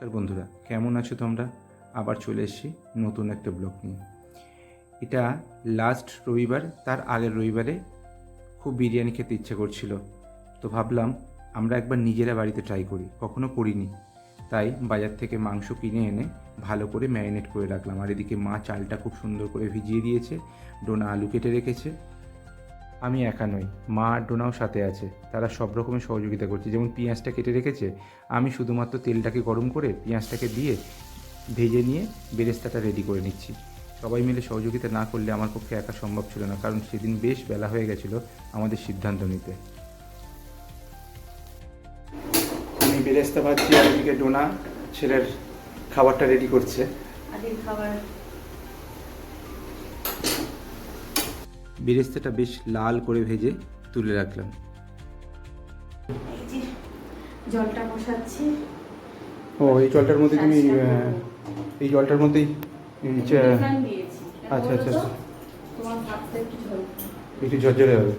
নমস্কার বন্ধুরা, কেমন আছো তোমরা? আবার চলে এসেছি নতুন একটা ব্লগ নিয়ে। এটা লাস্ট রবিবার, তার আগের রবিবারে খুব বিরিয়ানি খেতে ইচ্ছে করছিল। তো ভাবলাম আমরা একবার নিজেরা বাড়িতে ট্রাই করি, কখনো করিনি। তাই বাজার থেকে মাংস কিনে এনে ভালো করে ম্যারিনেট করে রাখলাম। আর এদিকে মা চালটা খুব সুন্দর করে ভিজিয়ে দিয়েছে, ডোনা আলু কেটে রেখেছে। আমি একা নই। মা আর ডোনাও সাথে আছে। তারা সব রকমের সহযোগিতা করছে। যেমন পেঁয়াজটা কেটে রেখেছে, আমি শুধুমাত্র তেলটাকে গরম করে পেঁয়াজটাকে দিয়ে ভেজে নিয়ে বেরেস্তাটা রেডি করে নিচ্ছি। সবাই মিলে সহযোগিতা না করলে আমার পক্ষে একা সম্ভব ছিল না, কারণ সেদিন বেশ বেলা হয়ে গেছিল আমাদের সিদ্ধান্ত নিতে। আমি বেরেস্তা ভাজছি, আর এদিকে ডোনা ছেলের খাবারটা রেডি করছে। খাবার বেরেস্তাটা বেশ লাল করে ভেজে তুলে রাখলাম। জলটা বসাচ্ছি। ও এই জলটার মধ্যে তুমি এই জলটার মধ্যেই আচ্ছা, আচ্ছা, তো? আচ্ছা। একটু ঝরঝরে। হবে।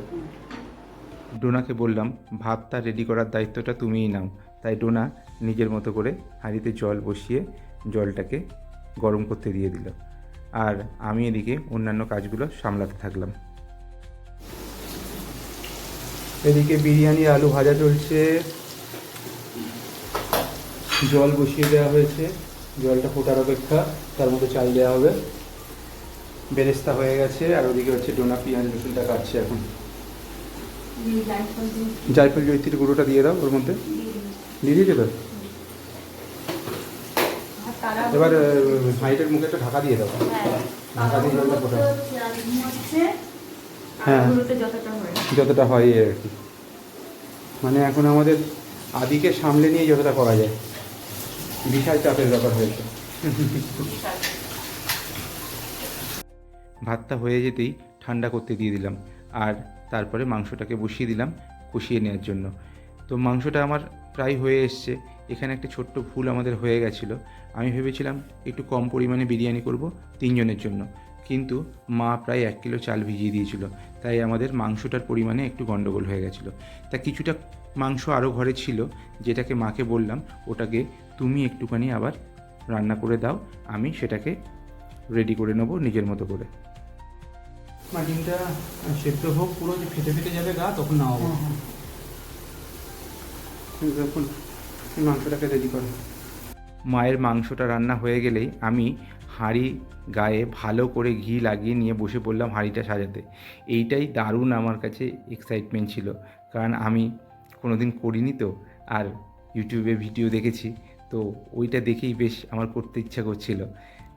ডোনাকে বললাম ভাতটা রেডি করার দায়িত্বটা তুমিই নাও। তাই ডোনা নিজের মতো করে হাঁড়িতে জল বসিয়ে জলটাকে গরম করতে দিয়ে দিল। আর আমি এদিকে অন্যান্য কাজগুলো সামলাতে থাকলাম। এদিকে বিরিয়ানি আলু ভাজা চলছে। জল বসিয়ে দেওয়া হয়েছে। জলটা ফোটার অপেক্ষা তার মধ্যে চাল দেওয়া হবে। বেরেস্তা হয়ে গেছে আর ওদিকে হচ্ছে ডোনা পেঁয়াজ রসুনটা কাটছে এখন। জায়ফল জৈত্রীর গুঁড়োটা দিয়ে দাও ওর মধ্যে। দিয়ে দিয়েছে তো? এবার হাইটের মুখে একটা ঢাকা দিয়ে দাও। হ্যাঁ। ঢাকা দিয়ে জলটা তারাগুলো ফোটাও। হচ্ছে আর হচ্ছে হ্যাঁ। হয়। যতটা হয় এই আর কি। মানে এখন আমাদের আদিকে সামলে নিয়ে যতটা করা যায়। বিশাল চাপের ব্যাপার হয়েছে। ভাতটা হয়ে যেতেই ঠান্ডা করতে দিয়ে দিলাম। আর তারপরে মাংসটাকে বসিয়ে দিলাম কষিয়ে নেওয়ার জন্য। তো মাংসটা আমার প্রায় হয়ে এসছে। এখানে একটা ছোট্ট ভুল আমাদের হয়ে গেছিল। আমি ভেবেছিলাম একটু কম পরিমাণে বিরিয়ানি করব তিনজনের জন্য। কিন্তু মা প্রায় এক কিলো চাল ভিজিয়ে দিয়েছিল। তাই আমাদের মাংসটার পরিমাণে একটু গন্ডগোল হয়ে গেছিল। তা কিছুটা মাংস আরও ঘরে ছিল যেটাকে মাকে বললাম ওটাকে তুমি একটুখানি আবার রান্না করে দাও আমি সেটাকে রেডি করে নেব নিজের মতো করে। মা ডিমটা সেদ্ধ হোক পুরো যে ফেটে ফেটে যাবে গা তখন নামাবো। যখন মাংসটাকে রেডি করো। মায়ের মাংসটা রান্না হয়ে গেলেই আমি হাঁড়ি গায়ে ভালো করে ঘি লাগিয়ে নিয়ে বসে পড়লাম হাঁড়িটা সাজাতে। এইটাই দারুণ আমার কাছে এক্সাইটমেন্ট ছিল। কারণ আমি কোনোদিন করিনি তো, আর ইউটিউবে ভিডিও দেখেছি, তো ওইটা দেখেই বেশ আমার করতে ইচ্ছা করছিল।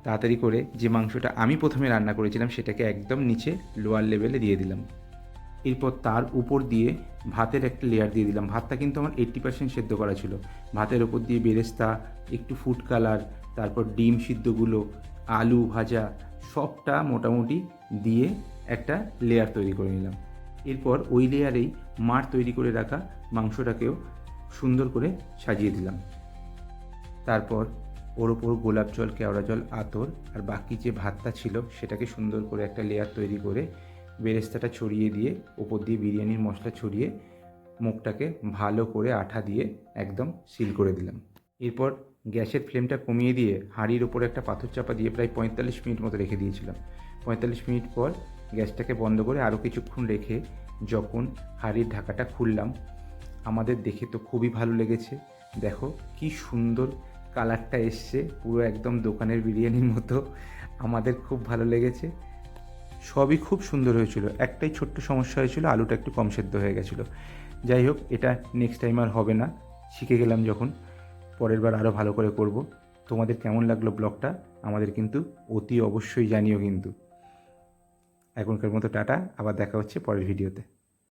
তাড়াতাড়ি করে যে মাংসটা আমি প্রথমে রান্না করেছিলাম, সেটাকে একদম নিচে লোয়ার লেভেলে দিয়ে দিলাম। এরপর তার উপর দিয়ে ভাতের একটা লেয়ার দিয়ে দিলাম। ভাতটা কিন্তু আমার এইট্টি পার্সেন্ট সেদ্ধ করা ছিল। ভাতের ওপর দিয়ে বেরেস্তা, একটু ফুড কালার তারপর ডিম সিদ্ধগুলো, আলু ভাজা, সবটা মোটামুটি দিয়ে একটা লেয়ার তৈরি করে নিলাম। এরপর ওই লেয়ারেই মার তৈরি করে রাখা মাংসটাকেও সুন্দর করে সাজিয়ে দিলাম। তারপর ওর ওপর গোলাপ জল, কেওড়া জল, আতর আর বাকি যে ভাতটা ছিল সেটাকে সুন্দর করে একটা লেয়ার তৈরি করে বেরেস্তাটা ছড়িয়ে দিয়ে ওপর দিয়ে বিরিয়ানির মশলা ছড়িয়ে মুখটাকে ভালো করে আঠা দিয়ে একদম সিল করে দিলাম। এরপর গ্যাসের ফ্লেমটা কমিয়ে দিয়ে হাঁড়ির ওপরে একটা পাথর চাপা দিয়ে প্রায় পঁয়তাল্লিশ মিনিট মতো রেখে দিয়েছিলাম। পঁয়তাল্লিশ মিনিট পর গ্যাসটাকে বন্ধ করে আরও কিছুক্ষণ রেখে যখন হাঁড়ির ঢাকাটা খুললাম, আমাদের দেখে তো খুবই ভালো লেগেছে। দেখো কি সুন্দর কালারটা এসছে, পুরো একদম দোকানের বিরিয়ানির মতো। আমাদের খুব ভালো লেগেছে। সবই খুব সুন্দর হয়েছিল। একটাই ছোট্ট সমস্যা হয়েছিল, আলুটা একটু কম সেদ্ধ হয়ে গেছিল। যাই হোক, এটা নেক্সট টাইম আর হবে না। শিখে গেলাম যখন। পরের বার আরও ভালো করে করব। তোমাদের কেমন লাগল ব্লগটা? আমাদের কিন্তু অতি অবশ্যই জানিও কিন্তু। এখনকার মতো টাটা, আবার দেখা হচ্ছে পরের ভিডিওতে।